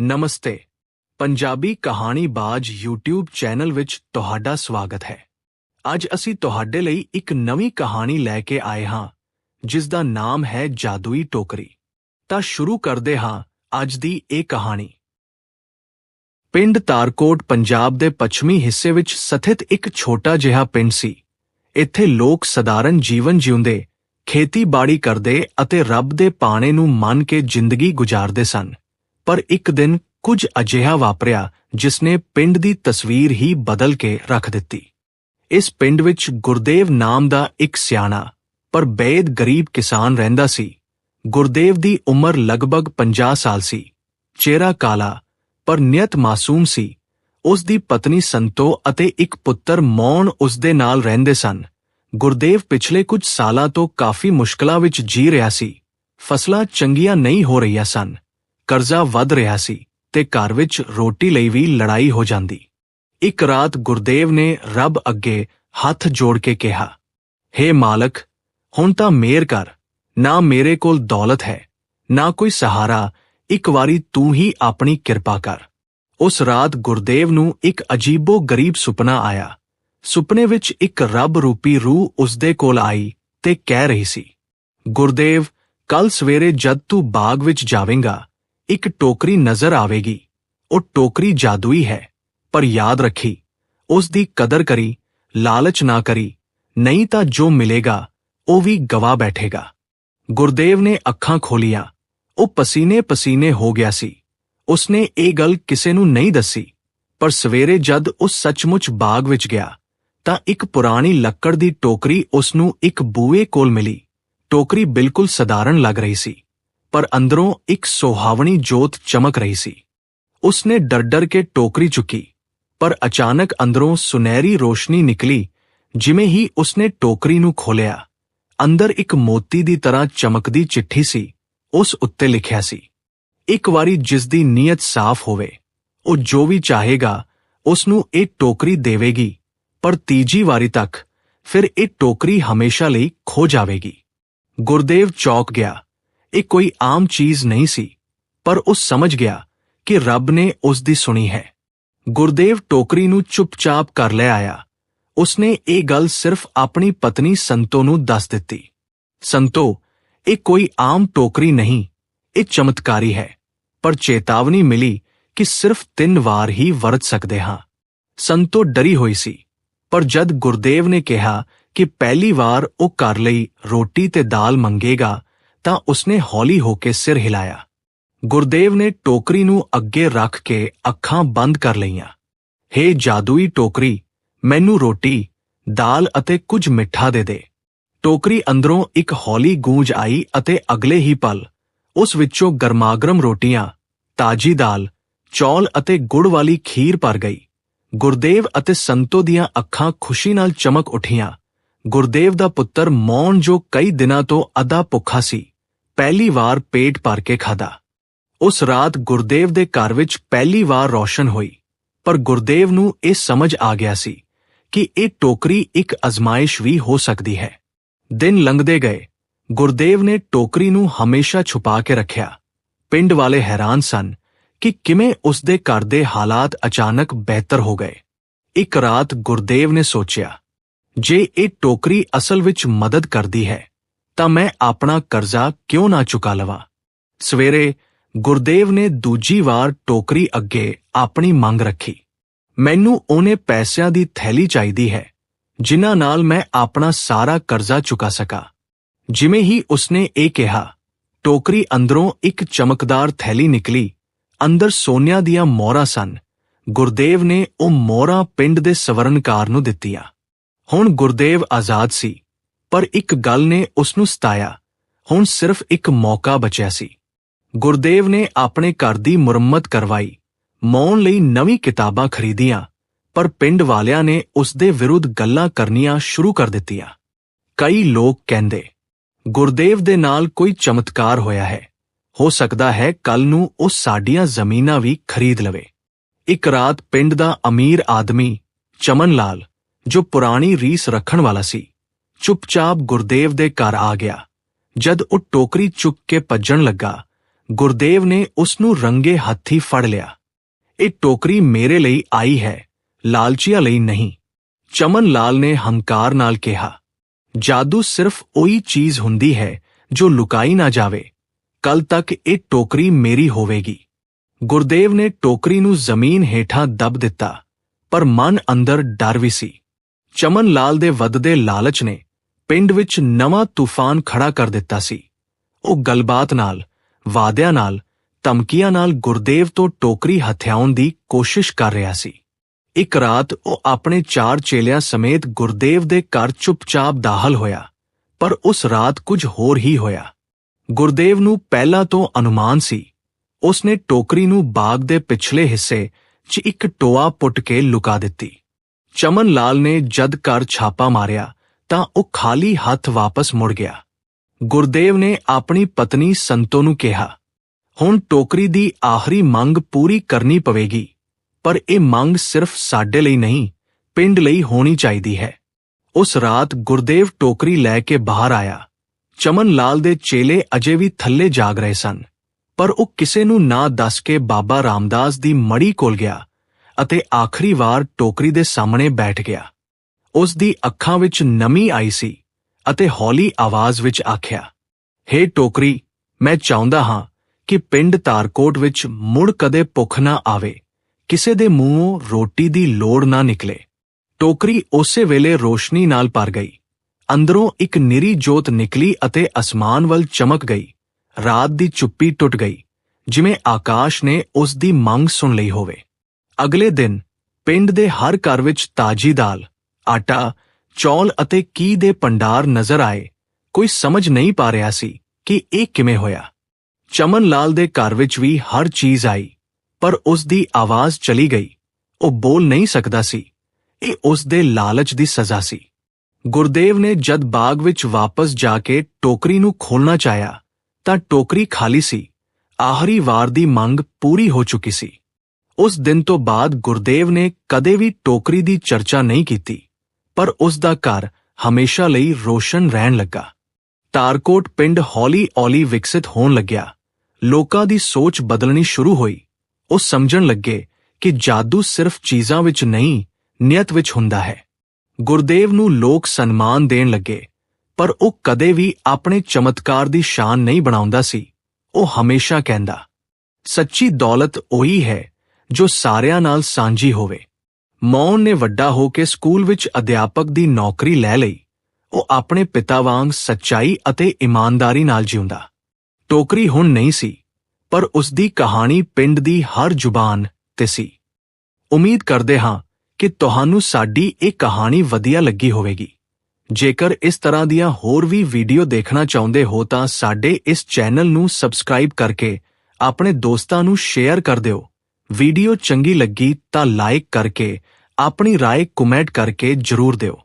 ਨਮਸਤੇ। ਪੰਜਾਬੀ ਕਹਾਣੀ ਬਾਜ YouTube channel ਵਿੱਚ ਤੁਹਾਡਾ ਸਵਾਗਤ ਹੈ। ਅੱਜ ਅਸੀਂ ਤੁਹਾਡੇ ਲਈ ਇੱਕ ਨਵੀਂ ਕਹਾਣੀ ਲੈ ਕੇ ਆਏ ਹਾਂ, ਜਿਸ ਦਾ ਨਾਮ ਹੈ ਜਾਦੂਈ ਟੋਕਰੀ। ਤਾਂ ਸ਼ੁਰੂ ਕਰਦੇ ਹਾਂ ਅੱਜ ਦੀ ਇਹ ਕਹਾਣੀ। ਪਿੰਡ ਤਾਰਕੋਟ, ਪੰਜਾਬ ਦੇ ਪੱਛਮੀ ਹਿੱਸੇ ਵਿੱਚ ਸਥਿਤ ਇੱਕ ਛੋਟਾ ਜਿਹਾ ਪਿੰਡ ਸੀ। ਇੱਥੇ ਲੋਕ ਸਧਾਰਨ ਜੀਵਨ ਜਿਉਂਦੇ, ਖੇਤੀਬਾੜੀ ਕਰਦੇ ਅਤੇ ਰੱਬ ਦੇ ਪਾਣੇ ਨੂੰ ਮੰਨ ਕੇ ਜ਼ਿੰਦਗੀ ਗੁਜ਼ਾਰਦੇ ਸਨ। ਪਰ ਇੱਕ ਦਿਨ ਕੁਝ ਅਜਿਹਾ ਵਾਪਰਿਆ ਜਿਸਨੇ ਪਿੰਡ ਦੀ ਤਸਵੀਰ ਹੀ ਬਦਲ ਕੇ ਰੱਖ ਦਿੱਤੀ। ਇਸ ਪਿੰਡ ਵਿੱਚ ਗੁਰਦੇਵ ਨਾਮ ਦਾ ਇੱਕ ਸਿਆਣਾ, ਪਰ ਬੇਦ ਗਰੀਬ ਕਿਸਾਨ ਰਹਿੰਦਾ ਸੀ। ਗੁਰਦੇਵ ਦੀ ਉਮਰ ਲਗਭਗ 50 ਸਾਲ ਸੀ, ਚਿਹਰਾ ਕਾਲਾ, ਪਰ ਨਿਯਤ ਮਾਸੂਮ ਸੀ। ਉਸ ਦੀ ਪਤਨੀ ਸੰਤੋ ਅਤੇ ਇੱਕ ਪੁੱਤਰ ਮੌਣ ਉਸ ਦੇ ਨਾਲ ਰਹਿੰਦੇ ਸਨ। ਗੁਰਦੇਵ ਪਿਛਲੇ ਕੁਝ ਸਾਲਾਂ ਤੋਂ ਕਾਫੀ ਮੁਸ਼ਕਲਾਂ ਵਿੱਚ ਜੀ ਰਿਹਾ ਸੀ। ਫਸਲਾਂ ਚੰਗੀਆਂ ਨਹੀਂ ਹੋ ਰਹੀਆਂ ਸਨ। ਕਰਜ਼ਾ ਵੱਧ ਰਿਹਾ ਸੀ ਤੇ ਘਰ ਵਿੱਚ ਰੋਟੀ ਲਈ ਵੀ ਲੜਾਈ ਹੋ ਜਾਂਦੀ। ਇੱਕ ਰਾਤ ਗੁਰਦੇਵ ਨੇ ਰੱਬ ਅੱਗੇ ਹੱਥ ਜੋੜ ਕੇ ਕਿਹਾ हे ਮਾਲਕ, ਹੁਣ ਤਾਂ ਮੇਰ ਕਰ, ਨਾ ਮੇਰੇ ਕੋਲ ਦੌਲਤ ਹੈ, ਨਾ ਕੋਈ ਸਹਾਰਾ, ਇੱਕ ਵਾਰੀ ਤੂੰ ਹੀ ਆਪਣੀ ਕਿਰਪਾ ਕਰ। ਉਸ ਰਾਤ ਗੁਰਦੇਵ ਨੂੰ ਇੱਕ ਅਜੀਬੋ ਗਰੀਬ ਸੁਪਨਾ ਆਇਆ। ਸੁਪਨੇ ਵਿੱਚ ਇੱਕ ਰੱਬ ਰੂਪੀ ਰੂਹ ਉਸਦੇ ਕੋਲ ਆਈ ਤੇ ਕਹਿ ਰਹੀ ਸੀ, ਗੁਰਦੇਵ ਕੱਲ ਸਵੇਰੇ ਜਦ ਤੂੰ ਬਾਗ ਵਿੱਚ ਜਾਵੇਂਗਾ ਇੱਕ ਟੋਕਰੀ ਨਜ਼ਰ ਆਵੇਗੀ। ਉਹ ਟੋਕਰੀ ਜਾਦੂਈ ਹੈ, ਪਰ ਯਾਦ ਰੱਖੀ, ਉਸ ਦੀ ਕਦਰ ਕਰੀ, ਲਾਲਚ ਨਾ ਕਰੀ, ਨਹੀਂ ਤਾਂ ਜੋ ਮਿਲੇਗਾ, ਉਹ ਵੀ ਗਵਾ ਬੈਠੇਗਾ। ਗੁਰਦੇਵ ਨੇ ਅੱਖਾਂ ਖੋਲੀਆਂ। ਉਹ ਪਸੀਨੇ ਪਸੀਨੇ ਹੋ ਗਿਆ ਸੀ। ਉਸਨੇ ਇਹ ਗੱਲ ਕਿਸੇ ਨੂੰ ਨਹੀਂ ਦੱਸੀ, ਪਰ ਸਵੇਰੇ ਜਦ ਉਹ ਸੱਚਮੁੱਚ ਬਾਗ ਵਿੱਚ ਗਿਆ, ਤਾਂ ਇੱਕ ਪੁਰਾਣੀ ਲੱਕੜ ਦੀ ਟੋਕਰੀ ਉਸ ਨੂੰ ਇੱਕ ਬੂਏ ਕੋਲ ਮਿਲੀ। ਟੋਕਰੀ ਬਿਲਕੁਲ ਸਧਾਰਨ ਲੱਗ ਰਹੀ ਸੀ। ਪਰ ਅੰਦਰੋਂ ਇੱਕ ਸੁਹਾਵਣੀ ਜੋਤ ਚਮਕ ਰਹੀ ਸੀ। ਉਸਨੇ ਡਰ-ਡਰ ਕੇ ਟੋਕਰੀ ਚੁੱਕੀ, ਪਰ ਅਚਾਨਕ ਅੰਦਰੋਂ ਸੁਨਹਿਰੀ ਰੋਸ਼ਨੀ ਨਿਕਲੀ, ਜਿਵੇਂ ਹੀ ਉਸਨੇ ਟੋਕਰੀ ਨੂੰ ਖੋਲਿਆ ਅੰਦਰ ਇੱਕ ਮੋਤੀ ਦੀ ਤਰ੍ਹਾਂ ਚਮਕਦੀ ਚਿੱਠੀ ਸੀ, ਉਸ ਉੱਤੇ ਲਿਖਿਆ ਸੀ, ਇੱਕ ਵਾਰੀ ਜਿਸ ਦੀ ਨੀਅਤ ਸਾਫ਼ ਹੋਵੇ, ਉਹ ਜੋ ਵੀ ਚਾਹੇਗਾ ਉਸ ਨੂੰ ਇਹ ਟੋਕਰੀ ਦੇਵੇਗੀ, ਪਰ ਤੀਜੀ ਵਾਰੀ ਤੱਕ, ਫਿਰ ਇਹ ਟੋਕਰੀ ਹਮੇਸ਼ਾ ਲਈ ਖੋ ਜਾਵੇਗੀ। ਗੁਰਦੇਵ ਚੌਕ ਗਿਆ। ਇਹ ਕੋਈ ਆਮ ਚੀਜ਼ ਨਹੀਂ ਸੀ, ਪਰ ਉਹ ਸਮਝ ਗਿਆ ਕਿ ਰੱਬ ਨੇ ਉਸ ਦੀ ਸੁਣੀ ਹੈ। ਗੁਰਦੇਵ ਟੋਕਰੀ ਨੂੰ ਚੁੱਪਚਾਪ ਕਰ ਲੈ ਆਇਆ। ਉਸਨੇ ਇਹ ਗੱਲ ਸਿਰਫ ਆਪਣੀ ਪਤਨੀ ਸੰਤੋ ਨੂੰ ਦੱਸ ਦਿੱਤੀ। ਸੰਤੋ, ਇਹ ਕੋਈ ਆਮ ਟੋਕਰੀ ਨਹੀਂ, ਇਹ ਚਮਤਕਾਰੀ ਹੈ, ਪਰ ਚੇਤਾਵਨੀ ਮਿਲੀ ਕਿ ਸਿਰਫ ਤਿੰਨ ਵਾਰ ਹੀ ਵਰਤ ਸਕਦੇ ਹਾਂ। ਸੰਤੋ ਡਰੀ ਹੋਈ ਸੀ, ਪਰ ਜਦ ਗੁਰਦੇਵ ਨੇ ਕਿਹਾ ਕਿ ਪਹਿਲੀ ਵਾਰ ਉਹ ਘਰ ਲਈ ਰੋਟੀ ਤੇ ਦਾਲ ਮੰਗੇਗਾ ਤਾਂ ਉਸਨੇ ਹੌਲੀ ਹੋ ਕੇ ਸਿਰ ਹਿਲਾਇਆ। ਗੁਰਦੇਵ ਨੇ ਟੋਕਰੀ ਨੂੰ ਅੱਗੇ ਰੱਖ ਕੇ ਅੱਖਾਂ ਬੰਦ ਕਰ ਲਈਆਂ। ਹੇ ਜਾਦੂਈ ਟੋਕਰੀ, ਮੈਨੂੰ ਰੋਟੀ, ਦਾਲ ਅਤੇ ਕੁਝ ਮਿੱਠਾ ਦੇ ਦੇ। ਟੋਕਰੀ ਅੰਦਰੋਂ ਇੱਕ ਹੌਲੀ ਗੂੰਜ ਆਈ ਅਤੇ ਅਗਲੇ ਹੀ ਪਲ, ਉਸ ਵਿੱਚੋਂ ਗਰਮਾਗਰਮ ਰੋਟੀਆਂ, ਤਾਜੀ ਦਾਲ, ਚੌਲ ਅਤੇ ਗੁੜ ਵਾਲੀ ਖੀਰ ਭਰ ਗਈ। ਗੁਰਦੇਵ ਅਤੇ ਸੰਤੋ ਦੀਆਂ ਅੱਖਾਂ ਖੁਸ਼ੀ ਨਾਲ ਚਮਕ ਉੱਠੀਆਂ। ਗੁਰਦੇਵ ਦਾ ਪੁੱਤਰ ਮੌਨ ਜੋ ਕਈ ਦਿਨਾਂ ਤੋਂ ਅਦਾ ਭੁੱਖਾ ਸੀ, ਪਹਿਲੀ ਵਾਰ ਪੇਟ ਭਰ ਕੇ ਖਾਦਾ ਉਸ ਰਾਤ ਗੁਰਦੇਵ ਦੇ ਘਰ ਵਿੱਚ ਪਹਿਲੀ ਵਾਰ ਰੌਸ਼ਨ ਹੋਈ, ਪਰ ਗੁਰਦੇਵ ਨੂੰ ਇਹ ਸਮਝ ਆ ਗਿਆ ਸੀ ਕਿ ਇਹ ਟੋਕਰੀ ਇੱਕ ਅਜ਼ਮਾਇਸ਼ ਵੀ ਹੋ ਸਕਦੀ ਹੈ। ਦਿਨ ਲੰਘਦੇ ਗਏ, ਗੁਰਦੇਵ ਨੇ ਟੋਕਰੀ ਨੂੰ ਹਮੇਸ਼ਾ ਛੁਪਾ ਕੇ ਰੱਖਿਆ। ਪਿੰਡ ਵਾਲੇ ਹੈਰਾਨ ਸਨ ਕਿ ਕਿਵੇਂ ਉਸ ਦੇ ਘਰ ਦੇ ਹਾਲਾਤ ਅਚਾਨਕ ਬਿਹਤਰ ਹੋ ਗਏ। ਇੱਕ ਰਾਤ ਗੁਰਦੇਵ ਨੇ ਸੋਚਿਆ ਜੇ ਇਹ ਟੋਕਰੀ ਅਸਲ ਵਿੱਚ ਮਦਦ ਕਰਦੀ ਹੈ, ਤਾਂ ਮੈਂ ਆਪਣਾ ਕਰਜ਼ਾ ਕਿਉਂ ਨਾ ਚੁਕਾ ਲਵਾਂ? ਸਵੇਰੇ ਗੁਰਦੇਵ ਨੇ ਦੂਜੀ ਵਾਰ ਟੋਕਰੀ ਅੱਗੇ ਆਪਣੀ ਮੰਗ ਰੱਖੀ। ਮੈਨੂੰ ਉਹਨੇ ਪੈਸਿਆਂ ਦੀ ਥੈਲੀ ਚਾਹੀਦੀ ਹੈ, ਜਿਨ੍ਹਾਂ ਨਾਲ ਮੈਂ ਆਪਣਾ ਸਾਰਾ ਕਰਜ਼ਾ ਚੁਕਾ ਸਕਾਂ। ਜਿਵੇਂ ਹੀ ਉਸਨੇ ਇਹ ਕਿਹਾ, ਟੋਕਰੀ ਅੰਦਰੋਂ ਇੱਕ ਚਮਕਦਾਰ ਥੈਲੀ ਨਿਕਲੀ। ਅੰਦਰ ਸੋਨਿਆਂ ਦੀਆਂ ਮੋਹਰਾਂ ਸਨ। ਗੁਰਦੇਵ ਨੇ ਉਹ ਮੋਹਰਾਂ ਪਿੰਡ ਦੇ ਸਵਰਨਕਾਰ ਨੂੰ ਦਿੱਤੀਆਂ। ਹੁਣ ਗੁਰਦੇਵ ਆਜ਼ਾਦ ਸੀ, ਪਰ ਇੱਕ ਗੱਲ ਨੇ ਉਸ ਨੂੰ ਸਤਾਇਆ, ਹੁਣ ਸਿਰਫ ਇੱਕ ਮੌਕਾ ਬਚਿਆ ਸੀ। ਗੁਰਦੇਵ ਨੇ ਆਪਣੇ ਘਰ ਦੀ ਮੁਰੰਮਤ ਕਰਵਾਈ, ਮੌਨ ਲਈ ਨਵੀਂ ਕਿਤਾਬਾਂ ਖਰੀਦੀਆਂ, ਪਰ ਪਿੰਡ ਵਾਲਿਆਂ ਨੇ ਉਸ ਦੇ ਵਿਰੁੱਧ ਗੱਲਾਂ ਕਰਨੀਆਂ ਸ਼ੁਰੂ ਕਰ ਦਿੱਤੀਆਂ। ਕਈ ਲੋਕ ਕਹਿੰਦੇ, ਗੁਰਦੇਵ ਦੇ ਨਾਲ ਕੋਈ ਚਮਤਕਾਰ ਹੋਇਆ ਹੈ। ਹੋ ਸਕਦਾ ਹੈ ਕੱਲ ਨੂੰ ਉਹ ਸਾਡੀਆਂ ਜ਼ਮੀਨਾਂ ਵੀ ਖਰੀਦ ਲਵੇ। ਇੱਕ ਰਾਤ ਪਿੰਡ ਦਾ ਅਮੀਰ ਆਦਮੀ ਚਮਨ ਲਾਲ ਜੋ ਪੁਰਾਣੀ ਰੀਸ ਰੱਖਣ ਵਾਲਾ ਸੀ। ਚੁੱਪਚਾਪ ਗੁਰਦੇਵ ਦੇ ਘਰ ਆ ਗਿਆ। ਜਦ ਉਹ ਟੋਕਰੀ ਚੁੱਕ ਕੇ ਭੱਜਣ ਲੱਗਾ, ਗੁਰਦੇਵ ਨੇ ਉਸ ਨੂੰ ਰੰਗੇ ਹੱਥੀ ਫੜ ਲਿਆ। ਇਹ ਟੋਕਰੀ ਮੇਰੇ ਲਈ ਆਈ ਹੈ, ਲਾਲਚੀਆਂ ਲਈ ਨਹੀਂ। ਚਮਨ ਲਾਲ ਨੇ ਹੰਕਾਰ ਨਾਲ ਕਿਹਾ, ਜਾਦੂ ਸਿਰਫ ਉਹੀ ਚੀਜ਼ ਹੁੰਦੀ ਹੈ ਜੋ ਲੁਕਾਈ ਨਾ ਜਾਵੇ। ਕੱਲ ਤੱਕ ਇਹ ਟੋਕਰੀ ਮੇਰੀ ਹੋਵੇਗੀ। ਗੁਰਦੇਵ ਨੇ ਟੋਕਰੀ ਨੂੰ ਜ਼ਮੀਨ ਹੇਠਾਂ ਦਬ ਦਿੱਤਾ, ਪਰ ਮਨ ਅੰਦਰ ਡਰ ਵੀ ਸੀ। ਚਮਨ ਲਾਲ ਦੇ ਵੱਧਦੇ ਲਾਲਚ ਨੇ ਪਿੰਡ ਵਿੱਚ ਨਵਾਂ ਤੂਫਾਨ ਖੜਾ ਕਰ ਦਿੱਤਾ ਸੀ। ਉਹ ਗੱਲਬਾਤ ਨਾਲ, ਵਾਅਦਿਆਂ ਨਾਲ, ਧਮਕੀਆਂ ਨਾਲ ਗੁਰਦੇਵ ਤੋਂ ਟੋਕਰੀ ਹਥਿਆਉਣ ਦੀ ਕੋਸ਼ਿਸ਼ ਕਰ ਰਿਹਾ ਸੀ। ਇੱਕ ਰਾਤ ਉਹ ਆਪਣੇ ਚਾਰ ਚੇਲਿਆਂ ਸਮੇਤ ਗੁਰਦੇਵ ਦੇ ਘਰ ਚੁੱਪਚਾਪ ਦਾਖਲ ਹੋਇਆ, ਪਰ ਉਸ ਰਾਤ ਕੁਝ ਹੋਰ ਹੀ ਹੋਇਆ। ਗੁਰਦੇਵ ਨੂੰ ਪਹਿਲਾਂ ਤੋਂ ਅਨੁਮਾਨ ਸੀ, ਉਸਨੇ ਟੋਕਰੀ ਨੂੰ ਬਾਗ ਦੇ ਪਿਛਲੇ ਹਿੱਸੇ 'ਚ ਇੱਕ ਟੋਆ ਪੁੱਟ ਕੇ ਲੁਕਾ ਦਿੱਤੀ। ਚਮਨ ਲਾਲ ਨੇ ਜਦ ਘਰ ਛਾਪਾ ਮਾਰਿਆ, ਤਾਂ ਉਹ ਖਾਲੀ ਹੱਥ ਵਾਪਸ ਮੁੜ ਗਿਆ। ਗੁਰਦੇਵ ਨੇ ਆਪਣੀ ਪਤਨੀ ਸੰਤੋ ਨੂੰ ਕਿਹਾ, ਹੁਣ ਟੋਕਰੀ ਦੀ ਆਖਰੀ ਮੰਗ ਪੂਰੀ ਕਰਨੀ ਪਵੇਗੀ, ਪਰ ਇਹ ਮੰਗ ਸਿਰਫ ਸਾਡੇ ਲਈ ਨਹੀਂ, ਪਿੰਡ ਲਈ ਹੋਣੀ ਚਾਹੀਦੀ ਹੈ। ਉਸ ਰਾਤ ਗੁਰਦੇਵ ਟੋਕਰੀ ਲੈ ਕੇ ਬਾਹਰ ਆਇਆ। ਚਮਨ ਲਾਲ ਦੇ ਚੇਲੇ ਅਜੇ ਵੀ ਥੱਲੇ ਜਾਗ ਰਹੇ ਸਨ, ਪਰ ਉਹ ਕਿਸੇ ਨੂੰ ਨਾ ਦੱਸ ਕੇ ਬਾਬਾ ਰਾਮਦਾਸ ਦੀ ਮੜੀ ਕੋਲ ਗਿਆ। ਅਤੇ ਆਖਰੀ ਵਾਰ ਟੋਕਰੀ ਦੇ ਸਾਹਮਣੇ ਬੈਠ ਗਿਆ। ਉਸ ਦੀ ਅੱਖਾਂ ਵਿੱਚ ਨਮੀ ਆਈ ਸੀ ਅਤੇ ਹੌਲੀ ਆਵਾਜ਼ ਵਿੱਚ ਆਖਿਆ, ਹੇ ਟੋਕਰੀ, ਮੈਂ ਚਾਹੁੰਦਾ ਹਾਂ ਕਿ ਪਿੰਡ ਤਾਰਕੋਟ ਵਿੱਚ ਮੁੜ ਕਦੇ ਭੁੱਖ ਨਾ ਆਵੇ, ਕਿਸੇ ਦੇ ਮੂੰਹੋਂ ਰੋਟੀ ਦੀ ਲੋੜ ਨਾ ਨਿਕਲੇ। ਟੋਕਰੀ ਉਸੇ ਵੇਲੇ ਰੋਸ਼ਨੀ ਨਾਲ ਭਰ ਗਈ। ਅੰਦਰੋਂ ਇੱਕ ਨਿਰੀ ਜੋਤ ਨਿਕਲੀ ਅਤੇ ਅਸਮਾਨ ਵੱਲ ਚਮਕ ਗਈ। ਰਾਤ ਦੀ ਚੁੱਪੀ ਟੁੱਟ ਗਈ, ਜਿਵੇਂ ਆਕਾਸ਼ ਨੇ ਉਸ ਦੀ ਮੰਗ ਸੁਣ ਲਈ ਹੋਵੇ। ਅਗਲੇ ਦਿਨ ਪਿੰਡ ਦੇ ਹਰ ਘਰ ਵਿੱਚ ਤਾਜੀ ਦਾਲ, ਆਟਾ, ਚੌਲ ਅਤੇ ਕੀ ਦੇ ਭੰਡਾਰ ਨਜ਼ਰ ਆਏ। ਕੋਈ ਸਮਝ ਨਹੀਂ ਪਾ ਰਿਹਾ ਸੀ ਕਿ ਇਹ ਕਿਵੇਂ ਹੋਇਆ। ਚਮਨ ਲਾਲ ਦੇ ਘਰ ਵਿੱਚ ਵੀ ਹਰ ਚੀਜ਼ ਆਈ, ਪਰ ਉਸ ਦੀ ਆਵਾਜ਼ ਚਲੀ ਗਈ। ਉਹ ਬੋਲ ਨਹੀਂ ਸਕਦਾ ਸੀ। ਇਹ ਉਸ ਦੇ ਲਾਲਚ ਦੀ ਸਜ਼ਾ ਸੀ। ਗੁਰਦੇਵ ਨੇ ਜਦ ਬਾਗ ਵਿੱਚ ਵਾਪਸ ਜਾ ਕੇ ਟੋਕਰੀ ਨੂੰ ਖੋਲਣਾ ਚਾਹਿਆ, ਤਾਂ ਟੋਕਰੀ ਖਾਲੀ ਸੀ। ਆਖਰੀ ਵਾਰ ਦੀ ਮੰਗ ਪੂਰੀ ਹੋ ਚੁੱਕੀ ਸੀ। ਉਸ ਦਿਨ ਤੋਂ ਬਾਅਦ ਗੁਰਦੇਵ ਨੇ ਕਦੇ ਵੀ ਟੋਕਰੀ ਦੀ ਚਰਚਾ ਨਹੀਂ ਕੀਤੀ, ਪਰ ਉਸ ਦਾ ਘਰ ਹਮੇਸ਼ਾ ਲਈ ਰੋਸ਼ਨ ਰਹਿਣ ਲੱਗਾ। ਤਾਰਕੋਟ ਪਿੰਡ ਹੌਲੀ-ਹੌਲੀ ਵਿਕਸਿਤ ਹੋਣ ਲੱਗਿਆ। ਲੋਕਾਂ ਦੀ ਸੋਚ ਬਦਲਣੀ ਸ਼ੁਰੂ ਹੋਈ। ਉਹ ਸਮਝਣ ਲੱਗੇ ਕਿ ਜਾਦੂ ਸਿਰਫ ਚੀਜ਼ਾਂ ਵਿੱਚ ਨਹੀਂ, ਨਿਯਤ ਵਿੱਚ ਹੁੰਦਾ ਹੈ। ਗੁਰਦੇਵ ਨੂੰ ਲੋਕ ਸਨਮਾਨ ਦੇਣ ਲੱਗੇ, ਪਰ ਉਹ ਕਦੇ ਵੀ ਆਪਣੇ ਚਮਤਕਾਰ ਦੀ ਸ਼ਾਨ ਨਹੀਂ ਬਣਾਉਂਦਾ ਸੀ। ਉਹ ਹਮੇਸ਼ਾ ਕਹਿੰਦਾ, ਸੱਚੀ ਦੌਲਤ ਉਹੀ ਹੈ ਜੋ ਸਾਰਿਆਂ ਨਾਲ ਸਾਂਝੀ ਹੋਵੇ। ਮੌਨ ਨੇ ਵੱਡਾ ਹੋ ਕੇ ਸਕੂਲ ਵਿੱਚ ਅਧਿਆਪਕ ਦੀ ਨੌਕਰੀ ਲੈ ਲਈ। ਉਹ ਆਪਣੇ ਪਿਤਾ ਵਾਂਗ ਸੱਚਾਈ ਅਤੇ ਇਮਾਨਦਾਰੀ ਨਾਲ ਜਿਉਂਦਾ। ਟੋਕਰੀ ਹੁਣ ਨਹੀਂ ਸੀ, ਪਰ ਉਸ ਦੀ ਕਹਾਣੀ ਪਿੰਡ ਦੀ ਹਰ ਜ਼ੁਬਾਨ ਤੇ ਸੀ। ਉਮੀਦ ਕਰਦੇ ਹਾਂ ਕਿ ਤੁਹਾਨੂੰ ਸਾਡੀ ਇਹ ਕਹਾਣੀ ਵਧੀਆ ਲੱਗੀ ਹੋਵੇਗੀ। ਜੇਕਰ ਇਸ ਤਰ੍ਹਾਂ ਦੀਆਂ ਹੋਰ ਵੀ ਵੀਡੀਓ ਦੇਖਣਾ ਚਾਹੁੰਦੇ ਹੋ ਤਾਂ ਸਾਡੇ ਇਸ ਚੈਨਲ ਨੂੰ ਸਬਸਕ੍ਰਾਈਬ ਕਰਕੇ ਆਪਣੇ ਦੋਸਤਾਂ ਨੂੰ ਸ਼ੇਅਰ ਕਰ ਦਿਓ। ਵੀਡੀਓ ਚੰਗੀ ਲੱਗੀ ਤਾਂ ਲਾਈਕ ਕਰਕੇ ਆਪਣੀ رائے ਕਮੈਂਟ ਕਰਕੇ ਜਰੂਰ ਦਿਓ